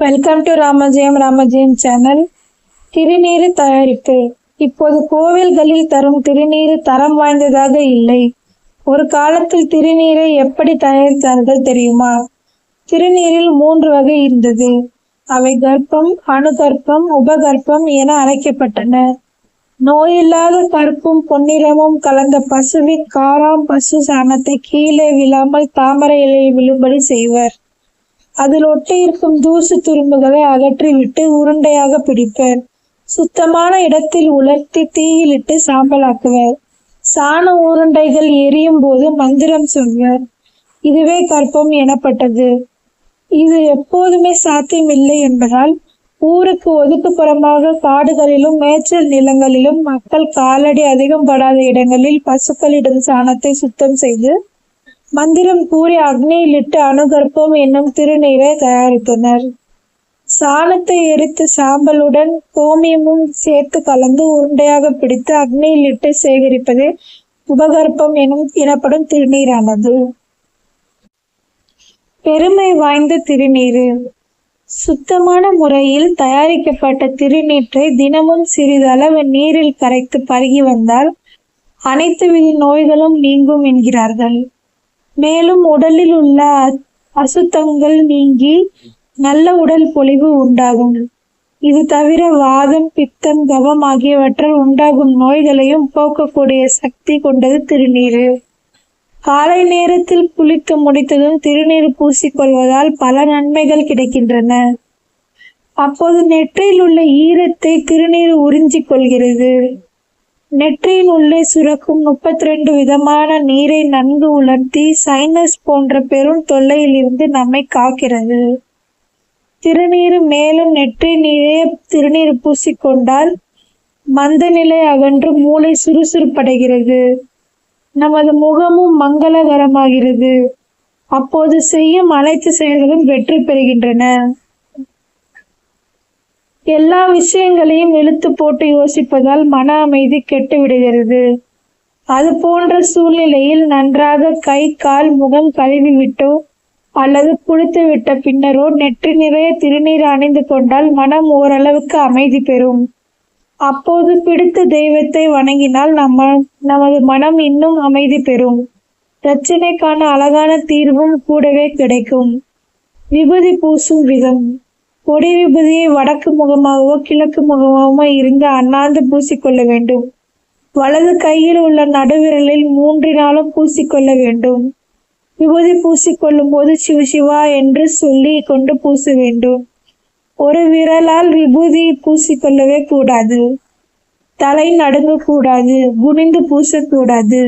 Welcome to Ramajeyam Ramajeyam channel திருநீர் தயாரிப்பு. இப்போது கோவில்களில் தரும் திருநீர் தரம் வாய்ந்ததாக இல்லை. ஒரு காலத்தில் திருநீரை எப்படி தயாரித்தார்கள் தெரியுமா? திருநீரில் மூன்று வகை இருந்தது. அவை கர்ப்பம் அணுகர்ப்பம் உபகர்ப்பம் என அழைக்கப்பட்டன. நோயில்லாத கருப்பும் பொன்னிறமும் கலந்த பசுவின் காராம் பசு சாணத்தை கீழே விழாமல் தாமரை இலையில் விழும்படி செய்வர். அதில் ஒட்டியிருக்கும் தூசு துரும்புகளை அகற்றிவிட்டு உருண்டையாக பிடிப்பர் சுத்தமான இடத்தில் உலர்த்தி தீயிலிட்டு சாம்பலாக்குவர் சாண உருண்டைகள் எரியும் போது மந்திரம் சொல்வர் இதுவே கற்பம் எனப்பட்டது. இது எப்போதுமே சாத்தியமில்லை என்பதால் ஊருக்கு ஒதுக்குப்புறமாக காடுகளிலும் மேய்ச்சல் நிலங்களிலும் மக்கள் காலடி அதிகம் படாத இடங்களில் பசுக்களிடம் சாணத்தை சுத்தம் செய்து மந்திரம் கூறி அக்னியிலிட்டு அணுகற்பம் என்னும் திருநீரை தயாரித்தனர். சாணத்தை எரித்து சாம்பலுடன் கோமியமும் சேர்த்து கலந்து உருண்டையாக பிடித்து அக்னியிலிட்டு சேகரிப்பது உபகற்பம் எனும் எனப்படும் திருநீரானது. பெருமை வாய்ந்த திருநீரு. சுத்தமான முறையில் தயாரிக்கப்பட்ட திருநீற்றை தினமும் சிறிதளவு நீரில் கரைத்து பருகி வந்தால் அனைத்து வித நோய்களும் நீங்கும் என்கிறார்கள். மேலும் உடலில் உள்ள அசுத்தங்கள் நீங்கி நல்ல உடல் பொலிவு உண்டாகும். இது தவிர வாதம் பித்தம் கவம் ஆகியவற்றால் உண்டாகும் நோய்களையும் போக்கக்கூடிய சக்தி கொண்டது திருநீரு காலை நேரத்தில் குளித்து முடித்ததும் திருநீர் பூசிக்கொள்வதால் பல நன்மைகள் கிடைக்கின்றன. அப்போது நெற்றியில் உள்ள ஈரத்தை திருநீர் உறிஞ்சிக் கொள்கிறது. நெற்றியின் உள்ளே சுரக்கும் முப்பத்தி ரெண்டு விதமான நீரை நன்கு உலர்த்தி சைனஸ் போன்ற பெரும் தொல்லையிலிருந்து நம்மை காக்கிறது. திருநீர் மேலும் நெற்றி நீரே திருநீர் பூசிக்கொண்டால் மந்த நிலை அகன்று மூளை சுறுசுறுப்படைகிறது. நமது முகமும் மங்களகரமாகிறது. அப்போது செய்யும் அனைத்து செயல்களும் வெற்றி பெறுகின்றன. எல்லா விஷயங்களையும் இழுத்து போட்டு யோசிப்பதால் மன அமைதி கெட்டு விடுகிறது அது போன்ற சூழ்நிலையில் நன்றாக கை கால் முகம் கழுவி விட்டோ அல்லது குளித்து விட்ட பின்னரோ நெற்றி நிறைய திருநீர் அணிந்து கொண்டால் மனம் ஓரளவுக்கு அமைதி பெறும். அப்போது பிடித்த தெய்வத்தை வணங்கினால் நம்ம நமது மனம் இன்னும் அமைதி பெறும். பிரச்சனைக்கான அழகான தீர்வும் கூடவே கிடைக்கும். விபூதி பூசும் விதம். பொடி விபூதியை வடக்கு முகமாகவோ கிழக்கு முகமாகவோ இருந்து அண்ணாந்து பூசிக்கொள்ள வேண்டும். வலது கையில் உள்ள நடுவிரலில் மூன்றினாலும் பூசிக்கொள்ள வேண்டும். விபூதி பூசிக்கொள்ளும் போது சிவ சிவா என்று சொல்லி கொண்டு பூச வேண்டும். ஒரு விரலால் விபூதி பூசிக்கொள்ளவே கூடாது. தலை நடுங்க கூடாது குனிந்து பூசக்கூடாது.